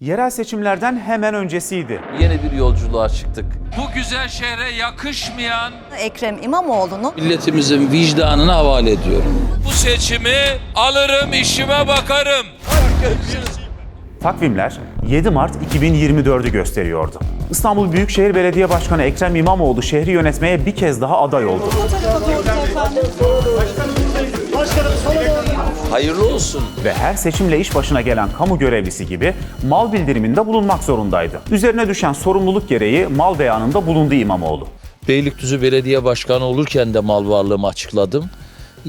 Yerel seçimlerden hemen öncesiydi. Yeni bir yolculuğa çıktık. Bu güzel şehre yakışmayan Ekrem İmamoğlu'nu Milletimizin vicdanına havale ediyorum. bu seçimi alırım işime bakarım. Takvimler 7 Mart 2024'ü gösteriyordu. İstanbul Büyükşehir Belediye Başkanı Ekrem İmamoğlu şehri yönetmeye bir kez daha aday oldu. Hayırlı olsun. Ve her seçimle iş başına gelen kamu görevlisi gibi mal bildiriminde bulunmak zorundaydı. Üzerine düşen sorumluluk gereği mal beyanında bulundu İmamoğlu. Beylikdüzü Belediye Başkanı olurken de mal varlığımı açıkladım.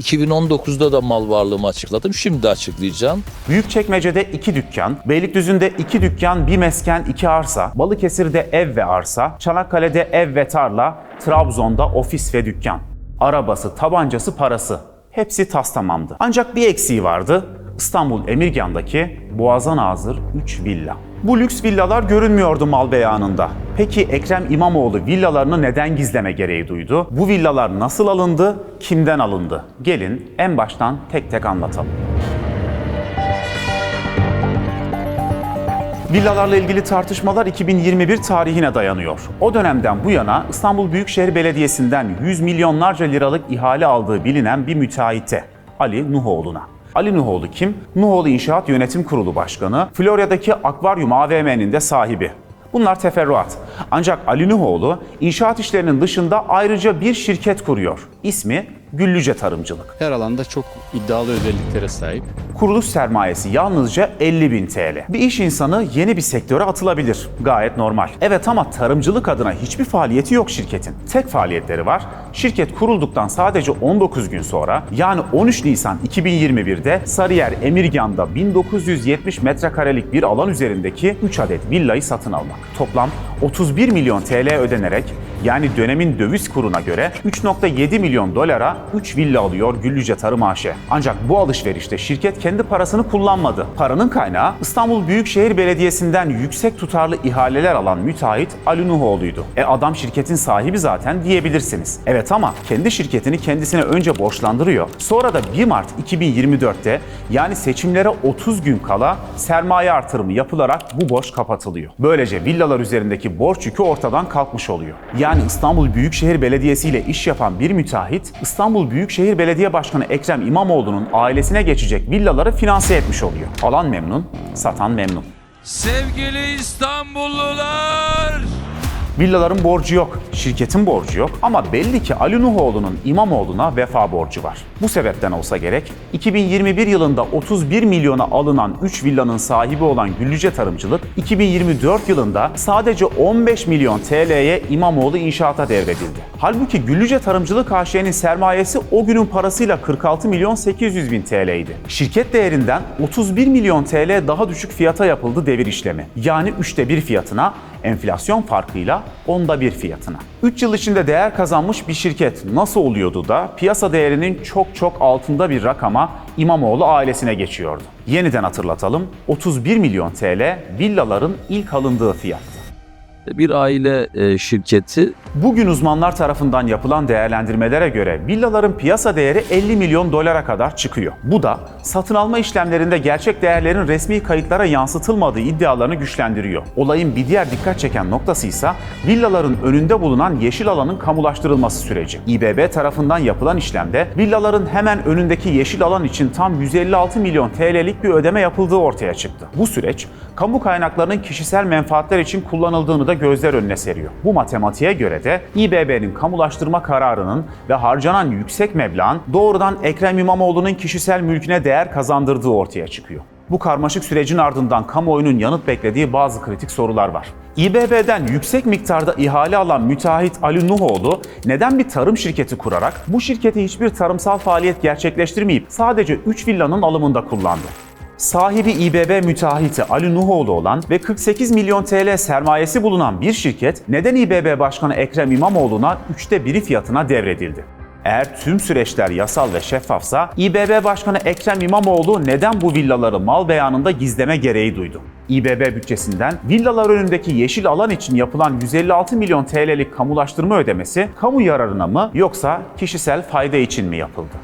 2019'da da mal varlığımı açıkladım. Şimdi de açıklayacağım. Büyükçekmece'de iki dükkan, Beylikdüzü'nde iki dükkan, bir mesken, iki arsa, Balıkesir'de ev ve arsa, Çanakkale'de ev ve tarla, Trabzon'da ofis ve dükkan. Arabası, tabancası, parası. Hepsi tas tamamdı. Ancak bir eksiği vardı. İstanbul Emirgan'daki Boğaz'a nazır 3 villa. Bu lüks villalar görünmüyordu mal beyanında. Peki Ekrem İmamoğlu villalarını neden gizleme gereği duydu? Bu villalar nasıl alındı? Kimden alındı? Gelin en baştan tek tek anlatalım. Villalarla ilgili tartışmalar 2021 tarihine dayanıyor. O dönemden bu yana İstanbul Büyükşehir Belediyesi'nden yüz milyonlarca liralık ihale aldığı bilinen bir müteahhite Ali Nuhoğlu'na. Ali Nuhoğlu kim? Nuhoğlu İnşaat Yönetim Kurulu Başkanı, Florya'daki Akvaryum AVM'nin de sahibi. Bunlar teferruat. Ancak Ali Nuhoğlu inşaat işlerinin dışında ayrıca bir şirket kuruyor. İsmi Güllüce Tarımcılık. Her alanda çok iddialı özelliklere sahip. Kuruluş sermayesi yalnızca 50 bin TL. Bir iş insanı yeni bir sektöre atılabilir. Gayet normal. Evet ama tarımcılık adına hiçbir faaliyeti yok şirketin. Tek faaliyetleri var. Şirket kurulduktan sadece 19 gün sonra yani 13 Nisan 2021'de Sarıyer Emirgan'da 1970 metrekarelik bir alan üzerindeki 3 adet villayı satın almak. Toplam 31 milyon TL ödenerek yani dönemin döviz kuruna göre 3.7 milyon dolara 3 villa alıyor Güllüce Tarım AŞ. Ancak bu alışverişte şirket kendi parasını kullanmadı. Paranın kaynağı İstanbul Büyükşehir Belediyesi'nden yüksek tutarlı ihaleler alan müteahhit Ali Nuhoğlu'ydu. E adam şirketin sahibi zaten diyebilirsiniz. Evet ama kendi şirketini kendisine önce borçlandırıyor. Sonra da 1 Mart 2024'te yani seçimlere 30 gün kala sermaye artırımı yapılarak bu borç kapatılıyor. Böylece villalar üzerindeki borç yükü ortadan kalkmış oluyor. Yani İstanbul Büyükşehir Belediyesi ile iş yapan bir müteahhit İstanbul Büyükşehir Belediye Başkanı Ekrem İmamoğlu'nun ailesine geçecek villaları finanse etmiş oluyor. Alan memnun, satan memnun. Sevgili İstanbullular. Villaların borcu yok, şirketin borcu yok ama belli ki Ali Nuhoğlu'nun İmamoğlu'na vefa borcu var. Bu sebepten olsa gerek 2021 yılında 31 milyona alınan 3 villanın sahibi olan Güllüce Tarımcılık 2024 yılında sadece 15 milyon TL'ye İmamoğlu inşaata devredildi. Halbuki Güllüce Tarımcılık AŞ'nin sermayesi o günün parasıyla 46 milyon 800 bin TL'ydi. Şirket değerinden 31 milyon TL daha düşük fiyata yapıldı devir işlemi. Yani üçte bir fiyatına enflasyon farkıyla onda bir fiyatına. 3 yıl içinde değer kazanmış bir şirket nasıl oluyordu da piyasa değerinin çok çok altında bir rakama İmamoğlu ailesine geçiyordu? Yeniden hatırlatalım 31 milyon TL villaların ilk alındığı fiyattı. Bir aile e, şirketi Bugün uzmanlar tarafından yapılan değerlendirmelere göre villaların piyasa değeri 50 milyon dolara kadar çıkıyor. Bu da satın alma işlemlerinde gerçek değerlerin resmi kayıtlara yansıtılmadığı iddialarını güçlendiriyor. Olayın bir diğer dikkat çeken noktası ise villaların önünde bulunan yeşil alanın kamulaştırılması süreci. İBB tarafından yapılan işlemde villaların hemen önündeki yeşil alan için tam 156 milyon TL'lik bir ödeme yapıldığı ortaya çıktı. Bu süreç kamu kaynaklarının kişisel menfaatler için kullanıldığını da gözler önüne seriyor. Bu matematiğe göre de İBB'nin kamulaştırma kararının ve harcanan yüksek meblağın doğrudan Ekrem İmamoğlu'nun kişisel mülküne değer kazandırdığı ortaya çıkıyor. Bu karmaşık sürecin ardından kamuoyunun yanıt beklediği bazı kritik sorular var. İBB'den yüksek miktarda ihale alan müteahhit Ali Nuhoğlu neden bir tarım şirketi kurarak bu şirketi hiçbir tarımsal faaliyet gerçekleştirmeyip sadece 3 villanın alımında kullandı? Sahibi İBB müteahhiti Ali Nuhoğlu olan ve 48 milyon TL sermayesi bulunan bir şirket neden İBB Başkanı Ekrem İmamoğlu'na üçte biri fiyatına devredildi? Eğer tüm süreçler yasal ve şeffafsa İBB Başkanı Ekrem İmamoğlu neden bu villaları mal beyanında gizleme gereği duydu? İBB bütçesinden villalar önündeki yeşil alan için yapılan 156 milyon TL'lik kamulaştırma ödemesi kamu yararına mı yoksa kişisel fayda için mi yapıldı?